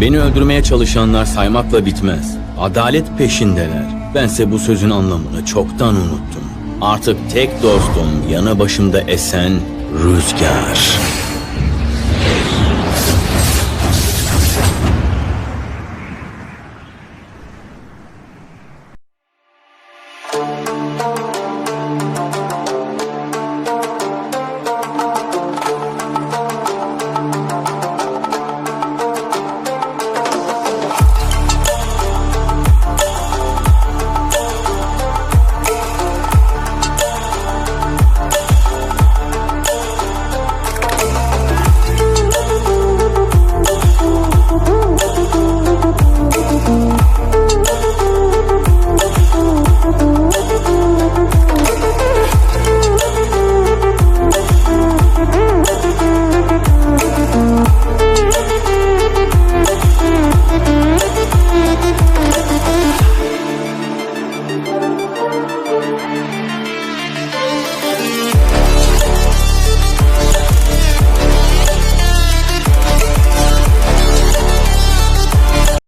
Beni öldürmeye çalışanlar saymakla bitmez. Adalet peşindeler. Bense bu sözün anlamını çoktan unuttum. Artık tek dostum yanı başımda esen rüzgar.